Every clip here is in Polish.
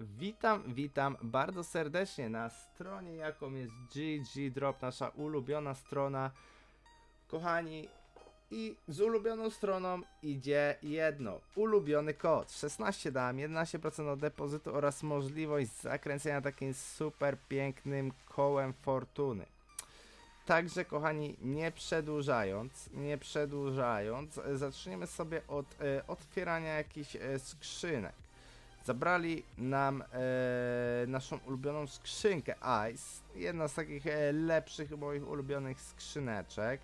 Witam, witam bardzo serdecznie na stronie, jaką jest GG Drop, nasza ulubiona strona. Kochani, i z ulubioną stroną idzie jedno, ulubiony kod. 16 dam, 11% od depozytu oraz możliwość zakręcenia takim super pięknym kołem fortuny. Także kochani, nie przedłużając, nie przedłużając, zaczniemy sobie od e, otwierania jakichś e, skrzynek. Zabrali nam e, naszą ulubioną skrzynkę Ice, jedna z takich e, lepszych moich ulubionych skrzyneczek.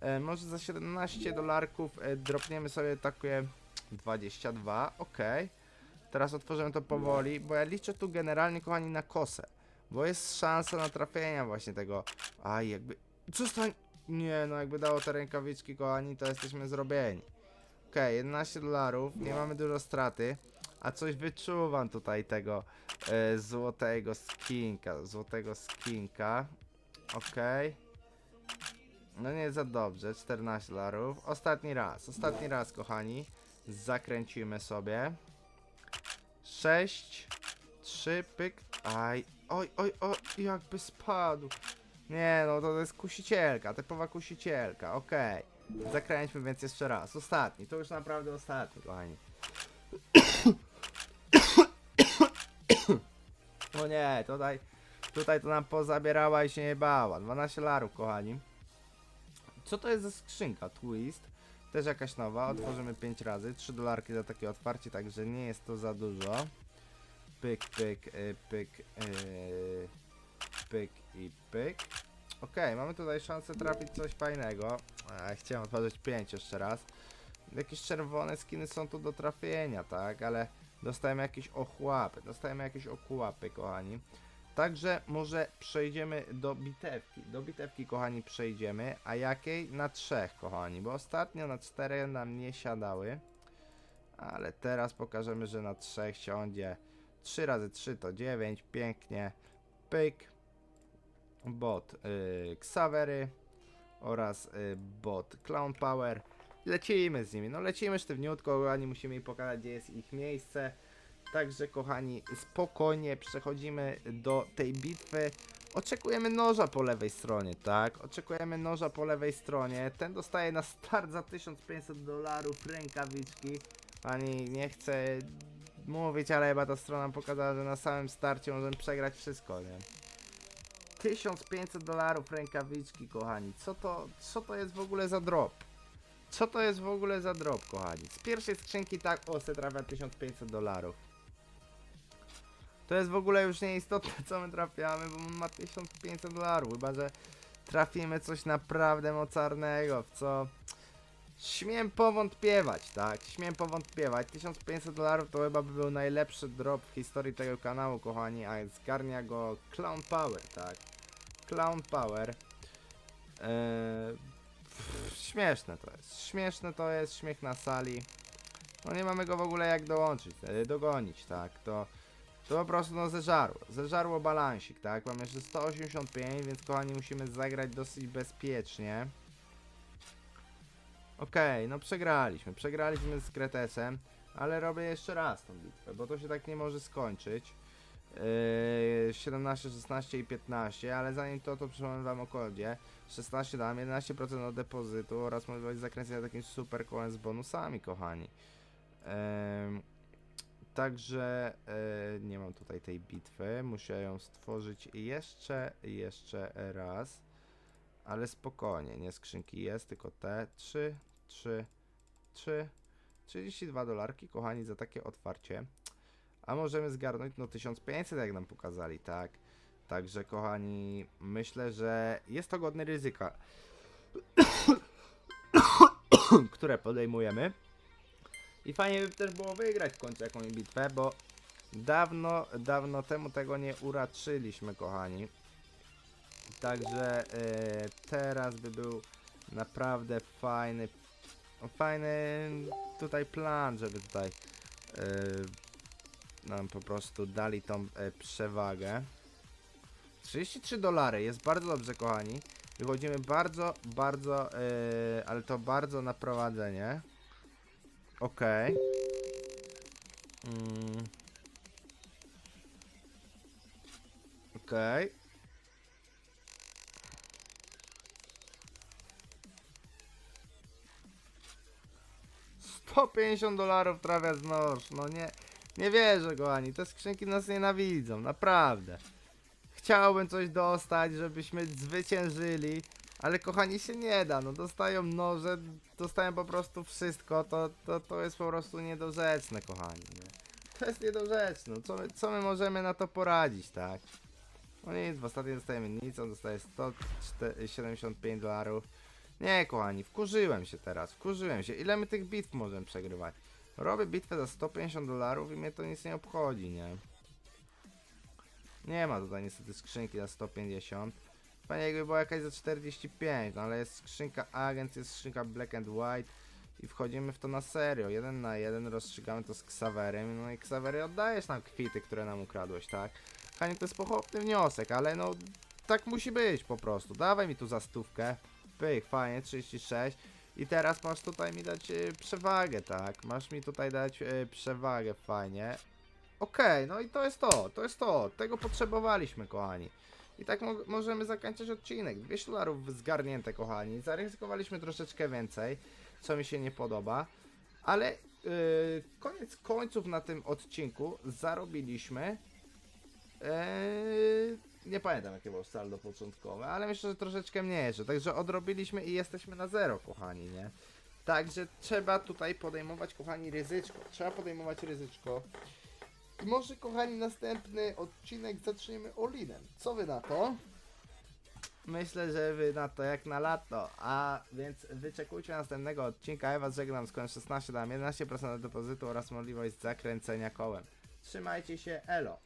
E, może za 17 dolarków e, dropniemy sobie takie 22, ok. Teraz otworzymy to powoli, bo ja liczę tu generalnie kochani na kosę. Bo jest szansa na trafienia właśnie tego. Aj, jakby. Zostań! Nie, no jakby dało te rękawiczki, kochani, to jesteśmy zrobieni. Okej, 11 dolarów, nie mamy dużo straty. A coś wyczuwam tutaj tego e, złotego skinka, złotego skinka. Okej. No nie za dobrze, 14 dolarów. Ostatni raz, ostatni raz, kochani. Zakręcimy sobie. 6, 3, pyk. Aj, oj, oj, oj, jakby spadł. Nie no, to jest kusicielka, typowa kusicielka, okej. Zakręćmy więc jeszcze raz. Ostatni, to już naprawdę ostatni, kochani. O nie, tutaj, tutaj to nam pozabierała i się nie bała. 12 larów, kochani. Co to jest za skrzynka? Twist. Też jakaś nowa. Otworzymy 5 razy. 3 dolarki za takie otwarcie, także nie jest to za dużo. Pyk, pyk, y, pyk, y, pyk i pyk. Okej, mamy tutaj szansę trafić coś fajnego. A, chciałem otworzyć 5 jeszcze raz. Jakieś czerwone skiny są tu do trafienia, tak? Ale dostajemy jakieś ochłapy, dostajemy jakieś ochłapy, kochani. Także może przejdziemy do bitewki. Do bitewki, kochani, przejdziemy. A jakiej? Na trzech, kochani, bo ostatnio na cztery nam nie siadały. Ale teraz pokażemy, że na trzech siądzie. 3 razy 3 to 9, pięknie. Pyk. Bot y, Xavery oraz y, bot Clown Power. Lecimy z nimi, no lecimy sztywniutko, kochani, musimy im pokazać, gdzie jest ich miejsce. Także, kochani, spokojnie przechodzimy do tej bitwy. Oczekujemy noża po lewej stronie, tak? Oczekujemy noża po lewej stronie. Ten dostaje na start za 1500 dolarów rękawiczki. Pani nie chcę mówić, ale chyba ta strona pokazała, że na samym starcie możemy przegrać wszystko, nie? 1500 dolarów rękawiczki, kochani. Co to, co to jest w ogóle za drop? Co to jest w ogóle za drop, kochani? Z pierwszej skrzynki tak, o, se trafia 1500 dolarów. To jest w ogóle już nieistotne, co my trafiamy, bo on ma 1500 dolarów. Chyba, że trafimy coś naprawdę mocarnego, w co śmiem powątpiewać, tak? Śmiem powątpiewać. 1500 dolarów to chyba by był najlepszy drop w historii tego kanału, kochani, a zgarnia go Clown Power, tak? Clown Power. Eee, śmieszne to jest. Śmieszne to jest, śmiech na sali. No nie mamy go w ogóle jak dołączyć, dogonić, tak? To, to po prostu no zeżarło. Zeżarło balansik, tak? Mamy jeszcze 185, więc kochani musimy zagrać dosyć bezpiecznie. Okej, no przegraliśmy. Przegraliśmy z Kretesem, ale robię jeszcze raz tą bitwę, bo to się tak nie może skończyć. Yy, 17, 16 i 15, ale zanim to, to przypomnę wam o kodzie. 16 dam, 11% od depozytu oraz możliwość zakręcenia takim super kołem z bonusami, kochani. Także e, nie mam tutaj tej bitwy. Muszę ją stworzyć jeszcze, jeszcze raz. Ale spokojnie, nie skrzynki jest, tylko te 3, 3, 3, 32 dolarki, kochani, za takie otwarcie. A możemy zgarnąć no 1500, jak nam pokazali, tak? Także, kochani, myślę, że jest to godne ryzyka, które podejmujemy. I fajnie by też było wygrać w końcu jakąś bitwę, bo dawno, dawno temu tego nie uraczyliśmy, kochani. Także e, teraz by był naprawdę fajny, fajny tutaj plan, żeby tutaj e, nam po prostu dali tą e, przewagę. 33 dolary, jest bardzo dobrze, kochani. Wychodzimy bardzo, bardzo, e, ale to bardzo na prowadzenie. Okej. Mm. Okej. 150 dolarów trafia z nóż. No nie, nie wierzę, kochani. Te skrzynki nas nienawidzą, naprawdę. Chciałbym coś dostać, żebyśmy zwyciężyli, ale kochani się nie da. No dostają noże, dostają po prostu wszystko. To, to, to jest po prostu niedorzeczne, kochani. Nie? To jest niedorzeczne. Co my, co my możemy na to poradzić, tak? No nic, w ostatniej dostajemy nic, on dostaje 175 dolarów. Nie, kochani, wkurzyłem się teraz, wkurzyłem się. Ile my tych bitw możemy przegrywać? Robię bitwę za 150 dolarów i mnie to nic nie obchodzi, nie? Nie ma tutaj niestety skrzynki za 150. Fajnie jakby była jakaś za 45, no ale jest skrzynka agent, jest skrzynka black and white i wchodzimy w to na serio. Jeden na jeden rozstrzygamy to z Xaverem, no i Xavery oddajesz nam kwity, które nam ukradłeś, tak? Kochani, to jest pochopny wniosek, ale no tak musi być po prostu. Dawaj mi tu za stówkę. Pyk, fajnie, 36. I teraz masz tutaj mi dać y, przewagę, tak? Masz mi tutaj dać y, przewagę, fajnie. Okej, no i to jest to, to jest to. Tego potrzebowaliśmy, kochani. I tak mo możemy zakończyć odcinek. 200 dolarów zgarnięte, kochani. Zaryzykowaliśmy troszeczkę więcej, co mi się nie podoba. Ale yy, koniec końców na tym odcinku zarobiliśmy. Yy, nie pamiętam jakie było saldo początkowe, ale myślę, że troszeczkę mniejsze. Także odrobiliśmy i jesteśmy na zero, kochani, nie? Także trzeba tutaj podejmować, kochani, ryzyczko. Trzeba podejmować ryzyczko. I może, kochani, następny odcinek zaczniemy Olinem. Co wy na to? Myślę, że wy na to jak na lato. A więc wyczekujcie następnego odcinka. Ja was żegnam z kołem 16, dam 11% depozytu oraz możliwość zakręcenia kołem. Trzymajcie się, elo.